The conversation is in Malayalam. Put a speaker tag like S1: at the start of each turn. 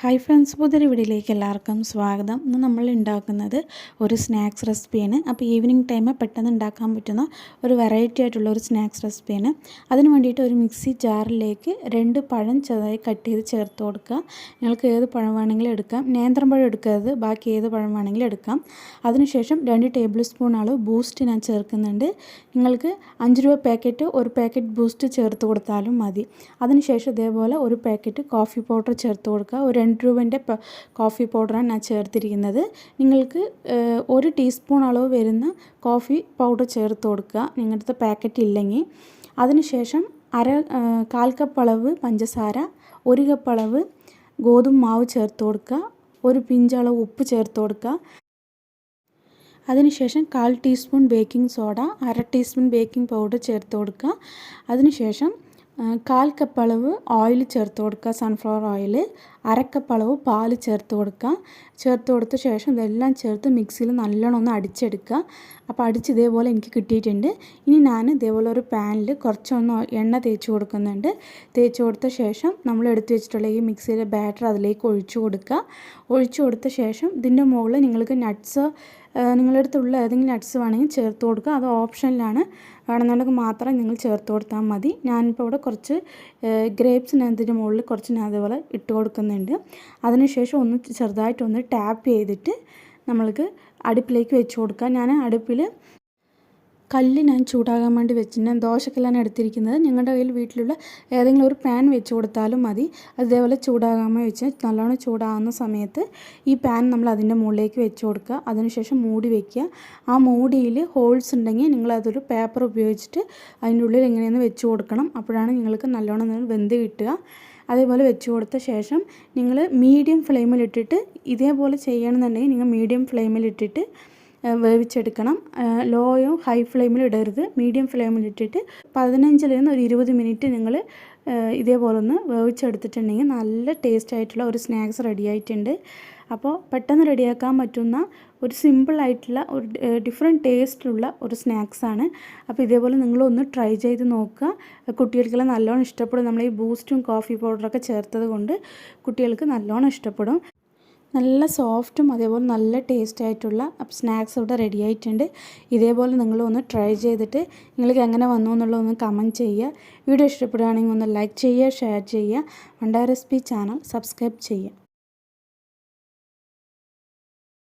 S1: ഹായ് ഫ്രണ്ട്സ് പുതിയൊരു വീഡിയോയിലേക്ക് എല്ലാവർക്കും സ്വാഗതം ഇന്ന് നമ്മൾ ഉണ്ടാക്കുന്നത് ഒരു സ്നാക്സ് റെസിപ്പിയാണ് അപ്പോൾ ഈവനിങ് ടൈമിൽ പെട്ടെന്ന് ഉണ്ടാക്കാൻ പറ്റുന്ന ഒരു വെറൈറ്റി ആയിട്ടുള്ള ഒരു സ്നാക്സ് റെസിപ്പിയാണ് അതിന് വേണ്ടിയിട്ട് ഒരു മിക്സി ജാറിലേക്ക് രണ്ട് പഴം ചെറുതായി കട്ട് ചെയ്ത് ചേർത്ത് കൊടുക്കുക നിങ്ങൾക്ക് ഏത് പഴം വേണമെങ്കിലും എടുക്കാം നേന്ത്രം പഴം എടുക്കരുത് ബാക്കി ഏത് പഴം വേണമെങ്കിലും എടുക്കാം അതിനുശേഷം രണ്ട് ടേബിൾ സ്പൂൺ അളവ് ബൂസ്റ്റ് ഞാൻ ചേർക്കുന്നുണ്ട് നിങ്ങൾക്ക് അഞ്ച് രൂപ പാക്കറ്റ് ഒരു പാക്കറ്റ് ബൂസ്റ്റ് ചേർത്ത് കൊടുത്താലും മതി അതിനുശേഷം ഇതേപോലെ ഒരു പാക്കറ്റ് കോഫി പൗഡർ ചേർത്ത് കൊടുക്കുക ഒരു രണ്ട് രൂപൻ്റെ കോഫി പൗഡറാണ് ഞാൻ ചേർത്തിരിക്കുന്നത് നിങ്ങൾക്ക് ഒരു ടീസ്പൂൺ അളവ് വരുന്ന കോഫി പൗഡർ ചേർത്ത് കൊടുക്കുക നിങ്ങളുടെ പാക്കറ്റ് ഇല്ലെങ്കിൽ അതിനുശേഷം അര കാൽ കപ്പ് അളവ് പഞ്ചസാര ഒരു കപ്പ് അളവ് ഗോതമ്പ് മാവ് ചേർത്ത് കൊടുക്കുക ഒരു പിഞ്ചളവ് ഉപ്പ് ചേർത്ത് കൊടുക്കുക അതിനുശേഷം കാൽ ടീസ്പൂൺ ബേക്കിംഗ് സോഡ അര ടീസ്പൂൺ ബേക്കിംഗ് പൗഡർ ചേർത്ത് കൊടുക്കുക അതിനുശേഷം കാൽ കപ്പ് അളവ് ഓയിൽ ചേർത്ത് കൊടുക്കുക സൺഫ്ലവർ ഓയിൽ അരക്കപ്പളവ് അളവ് പാൽ ചേർത്ത് കൊടുക്കുക ചേർത്ത് കൊടുത്ത ശേഷം ഇതെല്ലാം ചേർത്ത് മിക്സിയിൽ നല്ലോണം ഒന്ന് അടിച്ചെടുക്കുക അപ്പോൾ അടിച്ച് ഇതേപോലെ എനിക്ക് കിട്ടിയിട്ടുണ്ട് ഇനി ഞാൻ ഇതേപോലെ ഒരു പാനിൽ കുറച്ചൊന്ന് എണ്ണ തേച്ച് കൊടുക്കുന്നുണ്ട് തേച്ച് കൊടുത്ത ശേഷം നമ്മൾ എടുത്തു വെച്ചിട്ടുള്ള ഈ മിക്സിയിലെ ബാറ്റർ അതിലേക്ക് ഒഴിച്ചു കൊടുക്കുക ഒഴിച്ചു കൊടുത്ത ശേഷം ഇതിൻ്റെ മുകളിൽ നിങ്ങൾക്ക് നട്ട്സ് നിങ്ങളുടെ അടുത്തുള്ള ഏതെങ്കിലും നട്ട്സ് വേണമെങ്കിൽ ചേർത്ത് കൊടുക്കുക അത് ഓപ്ഷനിലാണ് വേണമെന്നുണ്ടെങ്കിൽ മാത്രം നിങ്ങൾ ചേർത്ത് കൊടുത്താൽ മതി ഞാനിപ്പോൾ ഇവിടെ കുറച്ച് ഗ്രേപ്സിന് അതിൻ്റെ മുകളിൽ കുറച്ച് ഞാൻ അതേപോലെ ഇട്ട് കൊടുക്കുന്നുണ്ട് വെക്കുന്നുണ്ട് അതിനുശേഷം ഒന്ന് ചെറുതായിട്ടൊന്ന് ടാപ്പ് ചെയ്തിട്ട് നമ്മൾക്ക് അടുപ്പിലേക്ക് വെച്ച് കൊടുക്കാം ഞാൻ അടുപ്പിൽ കല്ല് ഞാൻ ചൂടാകാൻ വേണ്ടി വെച്ചിട്ടുണ്ട് ദോശക്കല്ലാണ് എടുത്തിരിക്കുന്നത് ഞങ്ങളുടെ കയ്യിൽ വീട്ടിലുള്ള ഏതെങ്കിലും ഒരു പാൻ വെച്ച് കൊടുത്താലും മതി അതേപോലെ ചൂടാകാൻ വെച്ച് നല്ലോണം ചൂടാകുന്ന സമയത്ത് ഈ പാൻ നമ്മൾ അതിൻ്റെ മുകളിലേക്ക് വെച്ച് കൊടുക്കുക അതിനുശേഷം മൂടി വെക്കുക ആ മൂടിയിൽ ഹോൾസ് ഉണ്ടെങ്കിൽ നിങ്ങൾ അതൊരു പേപ്പർ ഉപയോഗിച്ചിട്ട് അതിൻ്റെ ഉള്ളിൽ എങ്ങനെയെന്ന് വെച്ച് കൊടുക്കണം അപ്പോഴാണ് നിങ്ങൾക്ക് നല്ലോണം വെന്ത് കിട്ടുക അതേപോലെ വെച്ച് കൊടുത്ത ശേഷം നിങ്ങൾ മീഡിയം ഫ്ലെയിമിലിട്ടിട്ട് ഇതേപോലെ ചെയ്യണമെന്നുണ്ടെങ്കിൽ നിങ്ങൾ മീഡിയം ഫ്ലെയിമിലിട്ടിട്ട് വേവിച്ചെടുക്കണം ലോയോ ഹൈ ഫ്ലെയിമിൽ ഇടരുത് മീഡിയം ഫ്ലെയിമിലിട്ടിട്ട് പതിനഞ്ചിൽ നിന്ന് ഒരു ഇരുപത് മിനിറ്റ് നിങ്ങൾ ഇതേപോലെ ഒന്ന് വേവിച്ചെടുത്തിട്ടുണ്ടെങ്കിൽ നല്ല ടേസ്റ്റ് ആയിട്ടുള്ള ഒരു സ്നാക്സ് റെഡി ആയിട്ടുണ്ട് അപ്പോൾ പെട്ടെന്ന് റെഡിയാക്കാൻ പറ്റുന്ന ഒരു സിമ്പിളായിട്ടുള്ള ഒരു ഡിഫറെൻറ്റ് ടേസ്റ്റിലുള്ള ഒരു സ്നാക്സാണ് അപ്പോൾ ഇതേപോലെ നിങ്ങളൊന്ന് ട്രൈ ചെയ്ത് നോക്കുക കുട്ടികൾക്കെല്ലാം നല്ലോണം ഇഷ്ടപ്പെടും നമ്മൾ ഈ ബൂസ്റ്റും കോഫി പൗഡറൊക്കെ ചേർത്തത് കൊണ്ട് കുട്ടികൾക്ക് നല്ലോണം ഇഷ്ടപ്പെടും നല്ല സോഫ്റ്റും അതേപോലെ നല്ല ടേസ്റ്റ് ആയിട്ടുള്ള സ്നാക്സ് ഇവിടെ റെഡി ആയിട്ടുണ്ട് ഇതേപോലെ നിങ്ങൾ ഒന്ന് ട്രൈ ചെയ്തിട്ട് നിങ്ങൾക്ക് എങ്ങനെ വന്നു എന്നുള്ളത് ഒന്ന് കമൻറ്റ് ചെയ്യുക വീഡിയോ ഇഷ്ടപ്പെടുകയാണെങ്കിൽ ഒന്ന് ലൈക്ക് ചെയ്യുക ഷെയർ ചെയ്യുക വണ്ടാ റെസിപ്പി ചാനൽ സബ്സ്ക്രൈബ് ചെയ്യുക